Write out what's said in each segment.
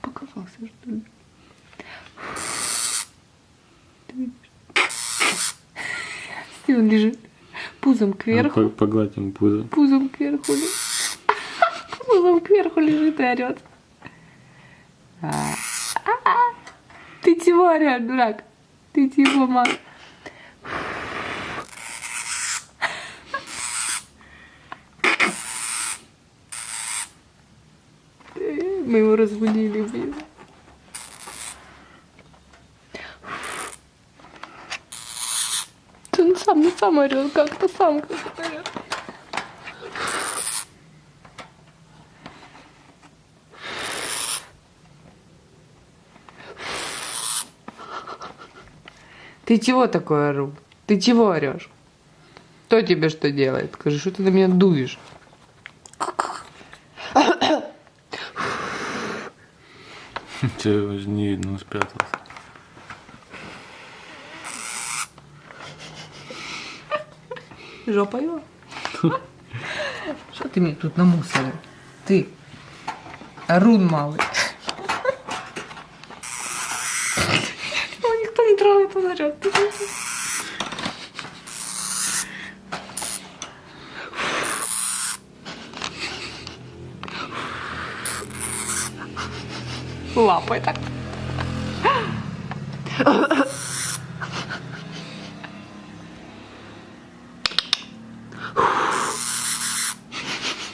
Покопался, что ли? Где он лежит? Пузом кверху. По- Погладь ему пузо. Пузом кверху. Пузом кверху лежит и орет. Ты чего орешь, дурак? Ты чего, мам? Мы его разбудили, блин. Он сам не сам орет, как-то сам как-то орет. Ты чего такое ору? Ты чего орешь? Кто тебе что делает? Скажи, что ты на меня дуешь? Тебя не видно, он спрятался. Жопа его. Что ты мне тут намусорил? Ты, Арун малый. Трогает, он орет. Лапой так.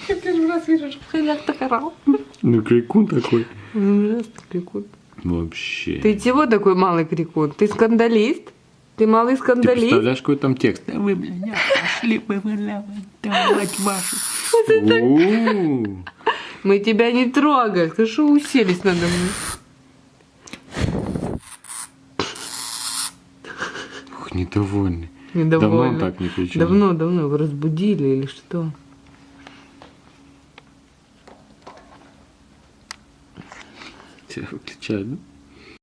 Я первый раз вижу, что хомяк так орал. Ну, крикун такой. Он ужасно крикун. Вообще. Ты чего такой малый крикун? Ты скандалист? Ты малый Ты скандалист? представляешь, какой там текст? Да вы, блядь, пошли бы вы давать вашу. Мы тебя не трогаем. Скажи, что уселись надо мной. Ух, недовольный. Недовольный. Давно он так не кричал? Давно, давно. Его разбудили или что? Тебя выключают, да?